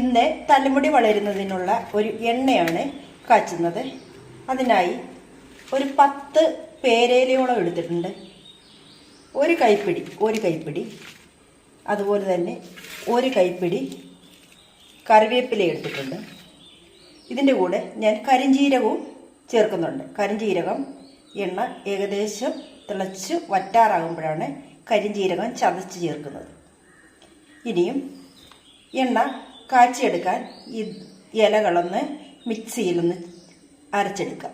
ഇന്ന് തലമുടി വളരുന്നതിനുള്ള ഒരു എണ്ണയാണ് കാച്ചുന്നത്. അതിനായി ഒരു പത്ത് പേരേലയോളം എടുത്തിട്ടുണ്ട്. ഒരു കൈപ്പിടി ഒരു കൈപ്പിടി. അതുപോലെ തന്നെ ഒരു കൈപ്പിടി കറിവേപ്പില എടുത്തിട്ടുണ്ട്. ഇതിന്റെ കൂടെ ഞാൻ കരിഞ്ജീരകവും ചേർക്കുന്നുണ്ട്. കരിഞ്ജീരകം എണ്ണ ഏകദേശം തിളച്ച് വറ്റാറാകുമ്പോഴാണ് കരിഞ്ജീരകം ചതച്ച് ചേർക്കുന്നത്. ഇനിയും എണ്ണ കാച്ചിയെടുക്കാൻ ഈ ഇലകളൊന്ന് മിക്സിയിലൊന്ന് അരച്ചെടുക്കാം.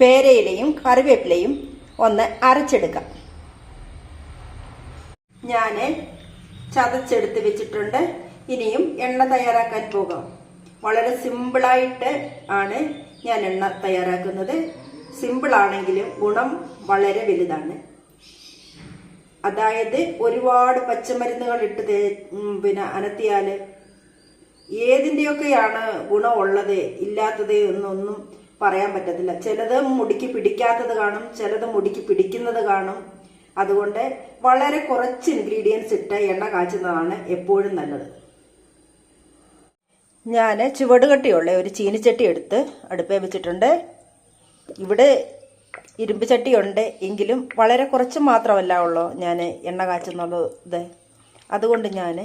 പേരയിലയും കറിവേപ്പിലയും ഒന്ന് അരച്ചെടുക്കാം. ഞാൻ ചതച്ചെടുത്ത് വെച്ചിട്ടുണ്ട്. ഇനിയും എണ്ണ തയ്യാറാക്കാൻ പോകാം. വളരെ സിമ്പിളായിട്ട് ആണ് ഞാൻ എണ്ണ തയ്യാറാക്കുന്നത്. സിമ്പിളാണെങ്കിലും ഗുണം വളരെ വലുതാണ്. അതായത് ഒരുപാട് പച്ചമരുന്നുകൾ ഇട്ട് തേ- പിന്നെ അനത്തിയാൽ ഏതിന്റെയൊക്കെയാണ് ഗുണമുള്ളത് ഇല്ലാത്തത് എന്നൊന്നും പറയാൻ പറ്റത്തില്ല. ചിലത് മുടിക്ക് പിടിക്കാത്തത് കാണും ചിലത് മുടിക്ക് പിടിക്കുന്നത് കാണും. അതുകൊണ്ട് വളരെ കുറച്ച് ഇൻഗ്രീഡിയൻസ് ഇട്ട് എണ്ണ കാച്ചുന്നതാണ് എപ്പോഴും നല്ലത്. ഞാൻ ചുവടുകട്ടിയുള്ള ഒരു ചീനിച്ചട്ടി എടുത്ത് അടുപ്പേ വെച്ചിട്ടുണ്ട്. ഇവിടെ ഇരുമ്പ് ചട്ടിയുണ്ട് എങ്കിലും വളരെ കുറച്ച് മാത്രമല്ല ഉള്ളൂ ഞാൻ എണ്ണ കാച്ചുന്നത് അതുകൊണ്ട് ഞാൻ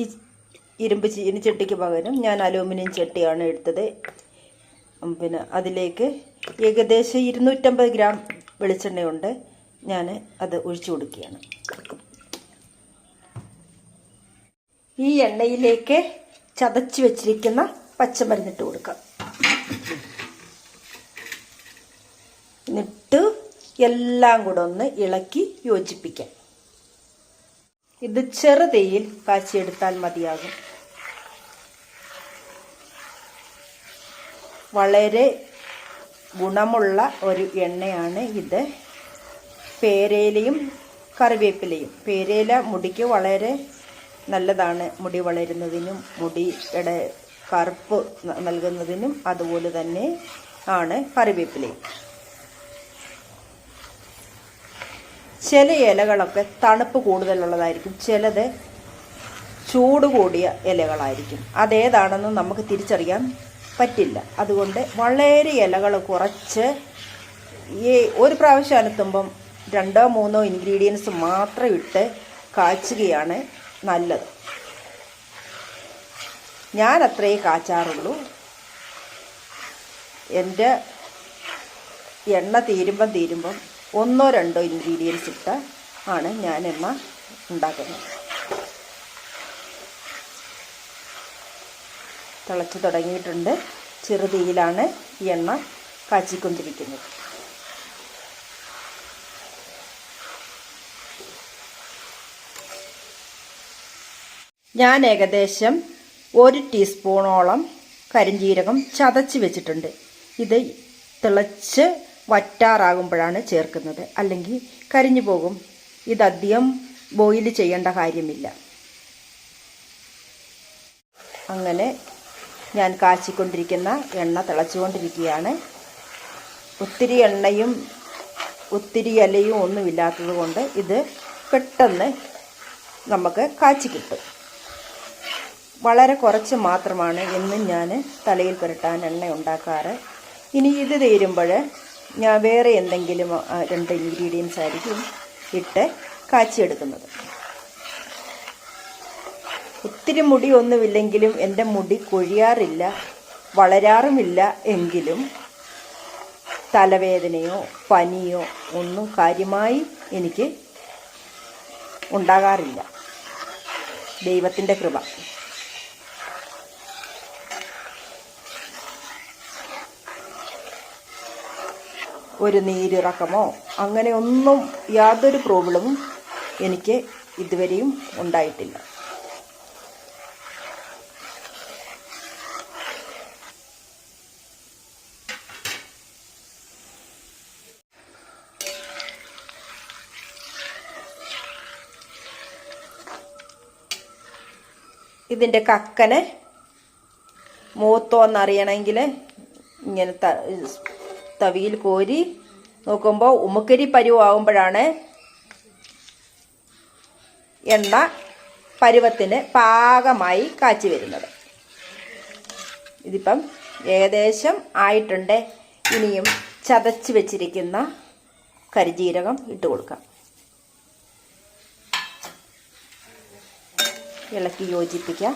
ഈ ഇരുമ്പ് ചീനിച്ചട്ടിക്ക് പകരം ഞാൻ അലൂമിനിയം ചട്ടിയാണ് എടുത്തത്. പിന്നെ അതിലേക്ക് ഏകദേശം ഇരുന്നൂറ്റമ്പത് ഗ്രാം വെളിച്ചെണ്ണയുണ്ട്. ഞാൻ അത് ഒഴിച്ചു കൊടുക്കുകയാണ്. ഈ എണ്ണയിലേക്ക് ചതച്ച് വെച്ചിരിക്കുന്ന പച്ചമരുന്നിട്ട് കൊടുക്കാം. എന്നിട്ട് എല്ലാം കൂടെ ഒന്ന് ഇളക്കി യോജിപ്പിക്കാം. ഇത് ചെറുതേയിൽ കാച്ചിയെടുത്താൽ മതിയാകും. വളരെ ഗുണമുള്ള ഒരു എണ്ണയാണ് ഇത്. പേരയിലയും കറിവേപ്പിലയും. പേരയില മുടിക്ക് വളരെ നല്ലതാണ്. മുടി വളരുന്നതിനും മുടിയുടെ കറുപ്പ് നൽകുന്നതിനും അതുപോലെ തന്നെ ആണ് കറിവേപ്പിലയും. ചില ഇലകളൊക്കെ തണുപ്പ് കൂടുതലുള്ളതായിരിക്കും. ചിലത് ചൂട് കൂടിയ ഇലകളായിരിക്കും. അതേതാണെന്ന് നമുക്ക് തിരിച്ചറിയാൻ പറ്റില്ല. അതുകൊണ്ട് വളരെ ഇലകൾ കുറച്ച് ഈ ഒരു പ്രാവശ്യം അനത്തുമ്പം രണ്ടോ മൂന്നോ ഇൻഗ്രീഡിയൻസ് മാത്രം ഇട്ട് കാച്ചുകയാണ് നല്ലത്. ഞാൻ അത്രയേ കാച്ചാറുള്ളൂ. എന്റെ എണ്ണ തീരുമ്പം തീരുമ്പം ഒന്നോ രണ്ടോ ഇൻഗ്രീഡിയൻസ് ഇട്ട് ആണ് ഞാൻ എമ്മ ഉണ്ടാക്കുന്നത്. തിളച്ച് തുടങ്ങിയിട്ടുണ്ട്. ചെറുതീയിലാണ് ഈ എണ്ണ കാച്ചിക്കൊണ്ടിരിക്കുന്നത്. ഞാൻ ഏകദേശം ഒരു ടീസ്പൂണോളം കരിഞ്ചീരകം ചതച്ച് വെച്ചിട്ടുണ്ട്. ഇത് തിളച്ച് വറ്റാറാകുമ്പോഴാണ് ചേർക്കുന്നത്. അല്ലെങ്കിൽ കരിഞ്ഞു പോകും. ഇതധികം ബോയിൽ ചെയ്യേണ്ട കാര്യമില്ല. അങ്ങനെ ഞാൻ കാച്ചിക്കൊണ്ടിരിക്കുന്ന എണ്ണ തിളച്ചുകൊണ്ടിരിക്കുകയാണ്. ഒത്തിരി എണ്ണയും ഒത്തിരി ഇലയും ഒന്നുമില്ലാത്തത് കൊണ്ട് ഇത് പെട്ടെന്ന് നമുക്ക് കാച്ചി കിട്ടും. വളരെ കുറച്ച് മാത്രമാണ് എന്നും ഞാൻ തലയിൽ പുരട്ടാൻ എണ്ണ ഉണ്ടാക്കാറ്. ഇനി ഇത് തീരുമ്പോൾ ഞാൻ വേറെ എന്തെങ്കിലും രണ്ട് ഇൻഗ്രീഡിയൻസ് ആയിരിക്കും ഇട്ട് കാച്ചിയെടുക്കുന്നത്. ഒത്തിരി മുടി ഒന്നുമില്ലെങ്കിലും എന്റെ മുടി കൊഴിയാറില്ല വളരാറുമില്ല എങ്കിലും തലവേദനയോ പനിയോ ഒന്നും കാര്യമായി എനിക്ക് ഉണ്ടാകാറില്ല. ദൈവത്തിന്റെ കൃപ. ഒരു നീരിറക്കമോ? അങ്ങനെയൊന്നും യാതൊരു പ്രോബ്ലവും എനിക്ക് ഇതുവരെയും ഉണ്ടായിട്ടില്ല. ഇതിന്റെ കക്കനെ മൂത്തോന്നറിയണമെങ്കിൽ ഇങ്ങനെ തവിയിൽ കോരി നോക്കുമ്പോൾ ഉമുക്കരി പരുവാകുമ്പോഴാണ് എണ്ണ പരുവത്തിന് പാകമായി കാച്ചി വരുന്നത്. ഇതിപ്പം ഏകദേശം ആയിട്ടുണ്ട്. ഇനിയും ചതച്ച് വെച്ചിരിക്കുന്ന കരിജീരകം ഇട്ട് കൊടുക്കാം. ഇളക്കി യോജിപ്പിക്കാം.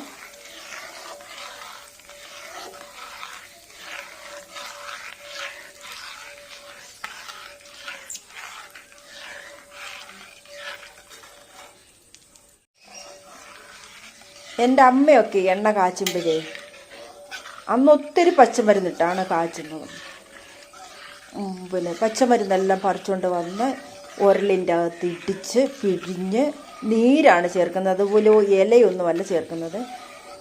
എന്റെ അമ്മയൊക്കെ എണ്ണ കാച്ചുമ്പോഴേ അന്ന് ഒത്തിരി പച്ചമരുന്നിട്ടാണ് കാച്ചുന്നത്. പിന്നെ പച്ചമരുന്നെല്ലാം പറിച്ചുകൊണ്ട് വന്ന് ഉരലിന്റെ അകത്ത് ഇടിച്ച് പിഴിഞ്ഞ് നീരാണ് ചേർക്കുന്നത്. അതുപോലെ ഇലയൊന്നുമല്ല ചേർക്കുന്നത്.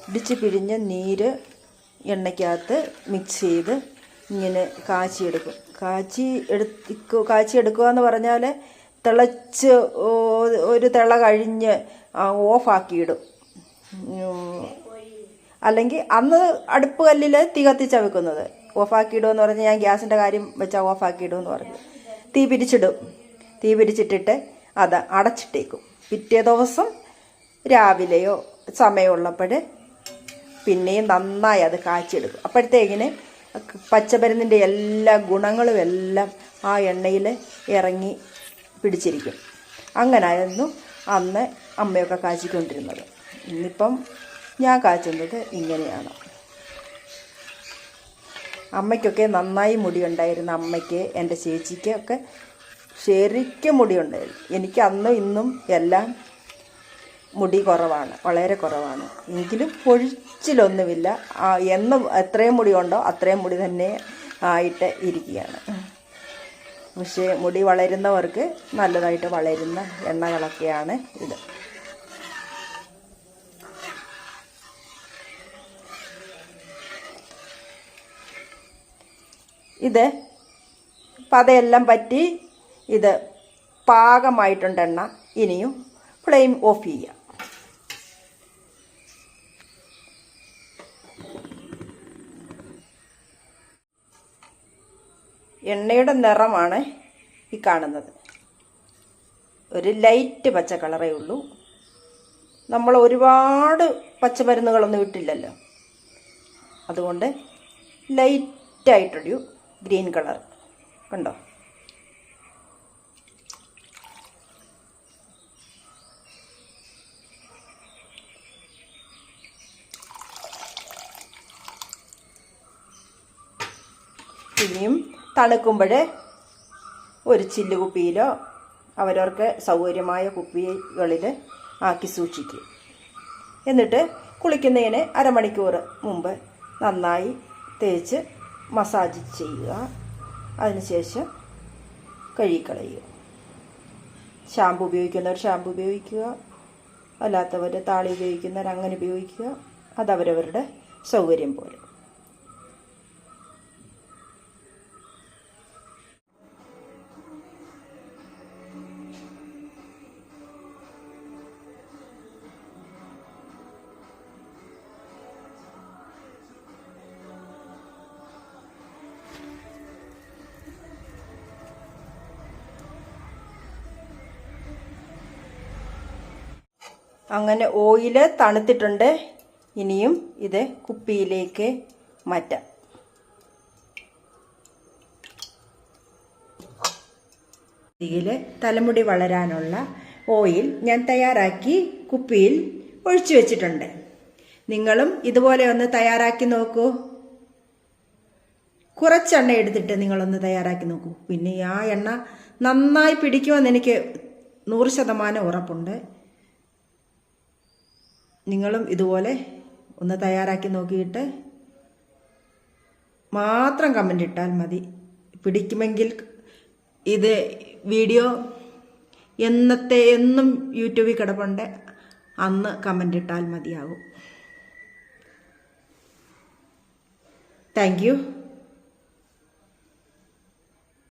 ഇടിച്ച് പിഴിഞ്ഞ് നീര് എണ്ണയ്ക്കകത്ത് മിക്സ് ചെയ്ത് ഇങ്ങനെ കാച്ചിയെടുക്കും. കാച്ചി എടുക്കുക കാച്ചി എടുക്കുക എന്ന് പറഞ്ഞാൽ തിളച്ച് ഒരു തിള കഴിഞ്ഞ് ഓഫാക്കിയിടും. അല്ലെങ്കിൽ അന്ന് അടുപ്പ് കല്ലിൽ തീ കത്തിച്ചാണ് വെക്കുന്നത്. ഓഫാക്കിയിടുമെന്ന് പറഞ്ഞ് ഞാൻ ഗ്യാസിന്റെ കാര്യം വെച്ചാൽ ഓഫാക്കിയിടുമെന്ന് പറഞ്ഞു. തീ പിരിച്ചിടും. തീ പിരിച്ചിട്ടിട്ട് അത് അടച്ചിട്ടേക്കും. പിറ്റേ ദിവസം രാവിലെയോ സമയമുള്ളപ്പോൾ പിന്നെയും നന്നായി അത് കാച്ചിയെടുക്കും. അപ്പോഴത്തേക്കിന് പച്ചമരുന്നിന്റെ എല്ലാ ഗുണങ്ങളും എല്ലാം ആ എണ്ണയിൽ ഇറങ്ങി പിടിച്ചിരിക്കും. അങ്ങനായിരുന്നു അന്ന് അമ്മയൊക്കെ കാച്ചിക്കൊണ്ടിരുന്നത്. ഇന്നിപ്പം ഞാൻ കാച്ചുന്നത് ഇങ്ങനെയാണ്. അമ്മയ്ക്കൊക്കെ നന്നായി മുടിയുണ്ടായിരുന്ന അമ്മയ്ക്ക് എന്റെ ചേച്ചിക്കൊക്കെ ശരിക്കും മുടിയുണ്ടായിരുന്നു. എനിക്ക് അന്നും ഇന്നും എല്ലാം മുടി കുറവാണ് വളരെ കുറവാണ്. എങ്കിലും പൊഴിച്ചിലൊന്നുമില്ല. എന്ന് എത്രയും മുടി ഉണ്ടോ അത്രയും മുടി തന്നെ ആയിട്ട് ഇരിക്കുകയാണ്. പക്ഷേ മുടി വളരുന്നവർക്ക് നല്ലതായിട്ട് വളരുന്ന എണ്ണകളൊക്കെയാണ് ഇത്. ഇത് പതയെല്ലാം പറ്റി ഇത് പാകമായിട്ടുണ്ട് എണ്ണ ഇനിയും ഫ്ലെയിം ഓഫ് ചെയ്യാം. എണ്ണയുടെ നിറമാണ് ഈ കാണുന്നത്. ഒരു ലൈറ്റ് പച്ച കളറേ ഉള്ളൂ. നമ്മൾ ഒരുപാട് പച്ചമരുന്നുകളൊന്നും ഇട്ടില്ലല്ലോ. അതുകൊണ്ട് ലൈറ്റായിട്ടൊരു ഗ്രീൻ കളർ. കണ്ടോ? ഇനിയും തണുക്കുമ്പോൾ ഒരു ചില്ല് കുപ്പിയിലോ അവരവർക്ക് സൗകര്യമായ കുപ്പികളിൽ ആക്കി സൂക്ഷിക്കും. എന്നിട്ട് കുളിക്കുന്നതിന് അരമണിക്കൂർ മുമ്പ് നന്നായി തേച്ച് മസാജ് ചെയ്യുക. അതിനുശേഷം കഴുകിക്കളയുക. ഷാമ്പു ഉപയോഗിക്കുന്നവർ ഷാമ്പു ഉപയോഗിക്കുക. അല്ലാത്തവർ താളി ഉപയോഗിക്കുന്നവർ അങ്ങനെ ഉപയോഗിക്കുക. അതവരവരുടെ സൗകര്യം പോലെ. അങ്ങനെ ഓയിൽ തണുത്തിട്ടുണ്ട്. ഇനിയും ഇത് കുപ്പിയിലേക്ക് മാറ്റാം. ഇതിൽ തലമുടി വളരാനുള്ള ഓയിൽ ഞാൻ തയ്യാറാക്കി കുപ്പിയിൽ ഒഴിച്ചു വെച്ചിട്ടുണ്ട്. നിങ്ങളും ഇതുപോലെ ഒന്ന് തയ്യാറാക്കി നോക്കൂ. കുറച്ചെണ്ണ എടുത്തിട്ട് നിങ്ങളൊന്ന് തയ്യാറാക്കി നോക്കൂ. പിന്നെ ആ എണ്ണ നന്നായി പിടിക്കുമെന്ന് എനിക്ക് നൂറ് ശതമാനം ഉറപ്പുണ്ട്. നിങ്ങളും ഇതുപോലെ ഒന്ന് തയ്യാറാക്കി നോക്കിയിട്ട് മാത്രം കമന്റ് ഇട്ടാൽ മതി. പിടിക്കുമെങ്കിൽ ഇത് വീഡിയോ എന്നത്തെ എന്നും യൂട്യൂബിൽ കിടപ്പുണ്ട്. അന്ന് കമന്റ് ഇട്ടാൽ മതിയാകും താങ്ക്